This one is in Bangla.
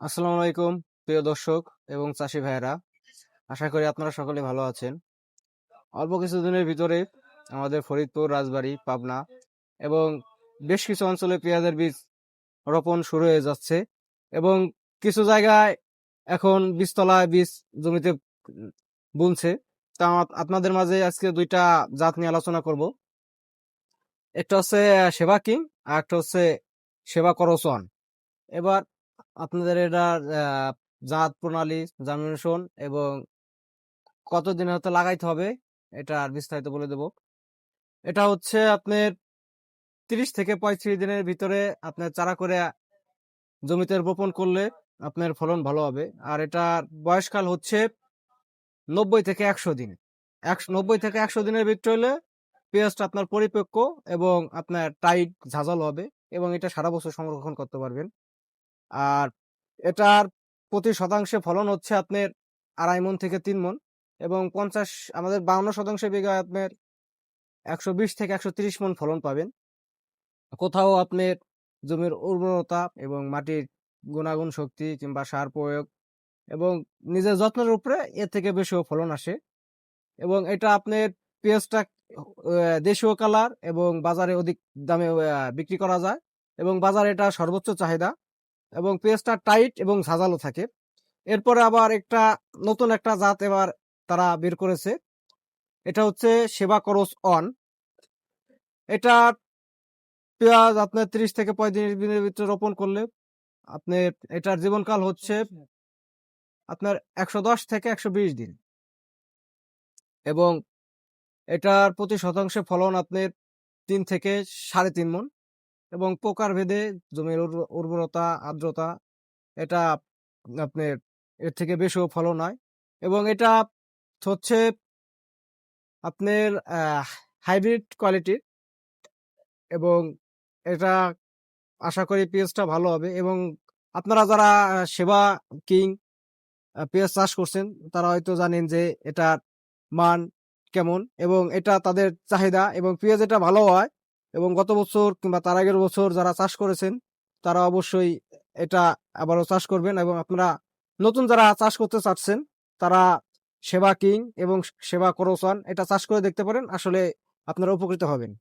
আসসালামু আলাইকুম, প্রিয় দর্শক এবং চাষি ভাইয়েরা। আশা করি আপনারা সকলে ভালো আছেন। অল্প কিছুদিনের ভিতরে আমাদের ফরিদপুর, রাজবাড়ী, পাবনা এবং বেশ কিছু অঞ্চলে পেঁয়াজের বীজ রোপণ শুরু হয়ে যাচ্ছে এবং কিছু জায়গায় এখন বীজতলায় বীজ জমিতে বুনছে। তা আপনাদের মাঝে আজকে দুইটা জাত নিয়ে আলোচনা করব। একটা হচ্ছে সেবা কিং আর একটা হচ্ছে, সেবা করসন এবার আপনাদের আহ, জাত প্রণালী জার্মিনেশন এবং কতদিন হতে লাগাইতে হবে এটা আর বিস্তারিত বলে দেব। এটা হচ্ছে আপনার তিরিশ থেকে পঁয়ত্রিশ দিনের ভিতরে আপনার চারা করে জমিতে রোপণ করলে আপনার ফলন ভালো হবে। আর এটার বয়সকাল হচ্ছে নব্বই থেকে একশো দিন। একশো নব্বই থেকে একশো দিনের ভিতরে হলে পেঁয়াজটা আপনার পরিপক্ক এবং আপনার টাইট ঝাঁঝাল হবে এবং এটা সারা বছর সংরক্ষণ করতে পারবেন। আর এটার প্রতি শতাংশে ফলন হচ্ছে আপনার আড়াই মন থেকে তিন মন এবং পঞ্চাশ, আমাদের বাউন্ন শতাংশ বিঘায় আপনার একশো বিশ থেকে একশো তিরিশ মন ফলন পাবেন। কোথাও আপনার জমির উর্বরতা এবং মাটির গুণাগুণ শক্তি কিংবা সার প্রয়োগ এবং নিজের যত্নের উপরে এর থেকে বেশিও ফলন আসে এবং এটা আপনার পেঁয়াজটা দেশীয় কালার এবং বাজারে অধিক দামে বিক্রি করা যায় এবং বাজারে এটা সর্বোচ্চ চাহিদা। এবং পেঁয়াজটা টাইট এবং ঝাঁঝালো থাকে। এরপরে আবার একটা নতুন একটা জাত এবার তারা বের করেছে। এটা হচ্ছে সেবা করস অন। এটা পেঁয়াজ আপনার তিরিশ থেকে পঁয়ত্রিশ দিনের ভিতরে রোপণ করলে আপনি এটার জীবনকাল হচ্ছে আপনার একশো দশ থেকে একশো বিশ দিন। এবং এটার প্রতি শতাংশে ফলন আপনার তিন থেকে সাড়ে তিন মন এবং পোকার ভেদে জমির উর্বরতা, আর্দ্রতা এটা আপনার এর থেকে বেশিও ফলন হয় এবং এটা হচ্ছে আপনার হাইব্রিড কোয়ালিটির এবং এটা আশা করি পেঁয়াজটা ভালো হবে এবং আপনারা যারা সেবা কিং পেঁয়াজ চাষ করছেন তারা হয়তো জানেন যে এটার মান কেমন এবং এটা তাদের চাহিদা এবং পেঁয়াজ এটা ভালো হয় এবং গত বছর কিংবা তার আগের বছর যারা চাষ করেছেন, তারা অবশ্যই এটা আবারও চাষ করবেন এবং আপনারা নতুন যারা চাষ করতে চাচ্ছেন, তারা সেবা কিং এবং সেবা করসান, এটা চাষ করে দেখতে পারেন। আসলে আপনারা উপকৃত হবেন।